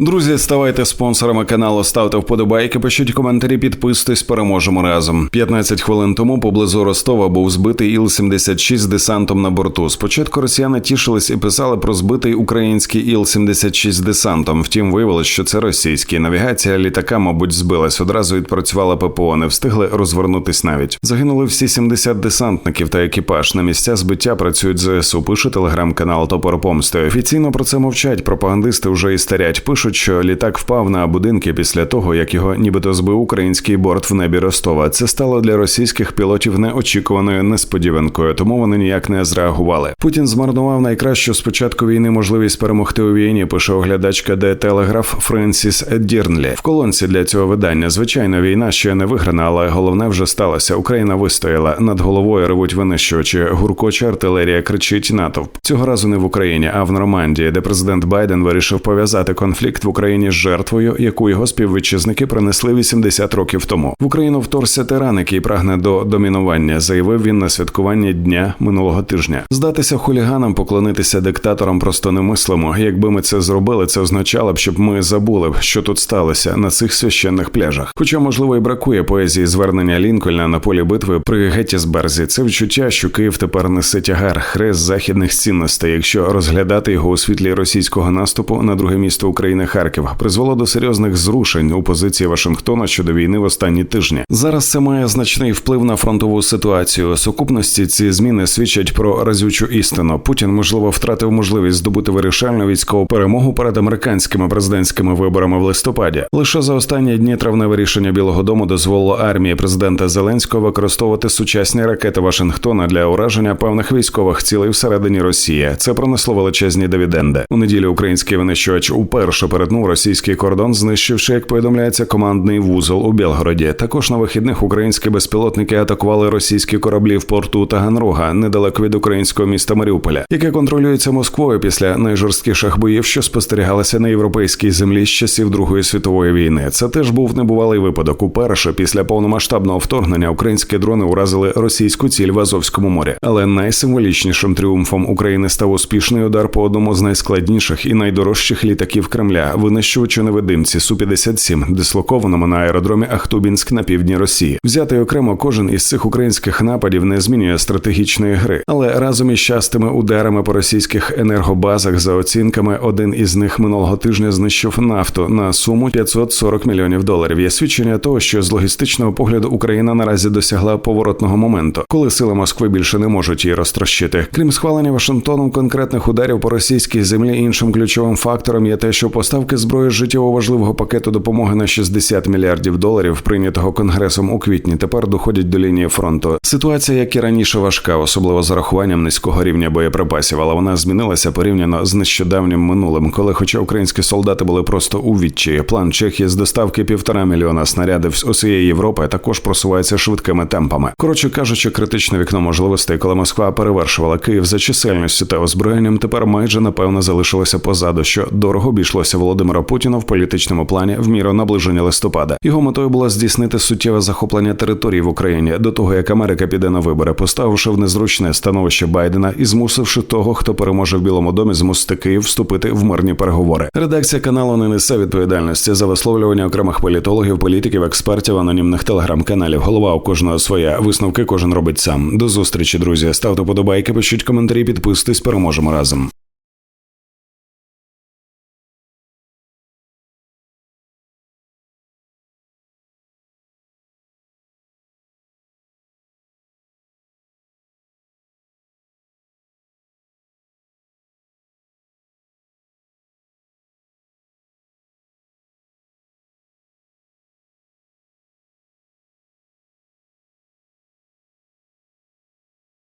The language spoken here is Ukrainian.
Друзі, ставайте спонсорами каналу, ставте вподобайки, пишіть коментарі, підписуйтесь, переможемо разом. 15 хвилин тому поблизу Ростова був збитий Іл-76 з десантом на борту. Спочатку росіяни тішились і писали про збитий український Іл-76 з десантом. Втім, виявилось, що це російський. Навігація літака, мабуть, збилась. Одразу відпрацювала ППО, не встигли розвернутись навіть. Загинули всі 70 десантників та екіпаж. На місця збиття працюють ЗСУ. Пише телеграм-канал Топор Помсти. Офіційно про це мовчать. Пропагандисти вже і старять. Пишуть, що літак впав на будинки після того, як його нібито збив український борт в небі Ростова. Це стало для російських пілотів неочікуваною несподіванкою, тому вони ніяк не зреагували. Путін змарнував найкращу з початку війни можливість перемогти у війні. Пише оглядачка де Телеграф Френсіс Дірнлі. В колонці для цього видання. Звичайно, війна ще не виграна, але головне вже сталося. Україна вистояла над головою. Ревуть винищувачі. Гуркоча артилерія кричить натовп. Цього разу не в Україні, а в Нормандії, де президент Байден вирішив пов'язати конфлікт в Україні з жертвою, яку його співвітчизники принесли 80 років тому. В Україну вторгся тиран, який прагне до домінування, заявив він на святкування дня минулого тижня. Здатися хуліганам, поклонитися диктаторам просто немислимо. Якби ми це зробили, це означало б, щоб ми забули, що тут сталося на цих священних пляжах. Хоча, можливо, і бракує поезії звернення Лінкольна на полі битви при Геттісберзі. Це відчуття, що Київ тепер несе тягар, хрест західних цінностей, якщо розглядати його у світлі російського наступу на друге місто України Харків, призвело до серйозних зрушень у позиції Вашингтона щодо війни в останні тижні. Зараз це має значний вплив на фронтову ситуацію. Сукупності ці зміни свідчать про разючу істину. Путін можливо втратив можливість здобути вирішальну військову перемогу перед американськими президентськими виборами в листопаді. Лише за останні дні травневе рішення Білого Дому дозволило армії президента Зеленського використовувати сучасні ракети Вашингтона для ураження певних військових цілей всередині Росії. Це пронесло величезні дивіденди. У неділю український винищувач уперше перетнув російський кордон, знищивши, як повідомляється, командний вузол у Білгороді. Також на вихідних українські безпілотники атакували російські кораблі в порту Таганрога недалеко від українського міста Маріуполя, яке контролюється Москвою після найжорсткіших боїв, що спостерігалися на європейській землі з часів Другої світової війни. Це теж був небувалий випадок. Уперше після повномасштабного вторгнення українські дрони уразили російську ціль в Азовському морі. Але найсимволічнішим тріумфом України став успішний удар по одному з найскладніших і найдорожчих літаків Кремля, винищувачу невидимці су 57 дислокованому на аеродромі Ахтубінськ на півдні Росії. Взятий окремо кожен із цих українських нападів не змінює стратегічної гри, але разом із частими ударами по російських енергобазах за оцінками один із них минулого тижня знищив нафту на суму 540 мільйонів доларів. Є свідчення того, що з логістичного погляду Україна наразі досягла поворотного моменту, коли сили Москви більше не можуть її розтрощити. Крім схвалення Вашингтоном конкретних ударів по російській землі, іншим ключовим фактором є те, що поставки зброї життєво важливого пакету допомоги на 60 мільярдів доларів, прийнятого конгресом у квітні, тепер доходять до лінії фронту. Ситуація, як і раніше, важка, особливо з рахуванням низького рівня боєприпасів, але вона змінилася порівняно з нещодавнім минулим, коли, хоча українські солдати були просто у відчаї, план Чехії з доставки півтора мільйона снарядів з усієї Європи також просувається швидкими темпами. Коротше кажучи, критичне вікно можливостей, коли Москва перевершувала Київ за чисельністю та озброєнням, тепер майже напевно залишилося позаду, що дорого обійшлося Володимира Путіна в політичному плані в міру наближення листопада. Його метою було здійснити суттєве захоплення території в Україні до того, як Америка піде на вибори, поставивши в незручне становище Байдена і змусивши того, хто переможе в Білому домі, змусити Київ вступити в мирні переговори. Редакція каналу не несе відповідальності за висловлювання окремих політологів, політиків, експертів, анонімних телеграм-каналів. Голова у кожного своя висновки кожен робить сам. До зустрічі, друзі. Ставте подобайки, пишіть коментарі, підписуйтесь, переможемо разом.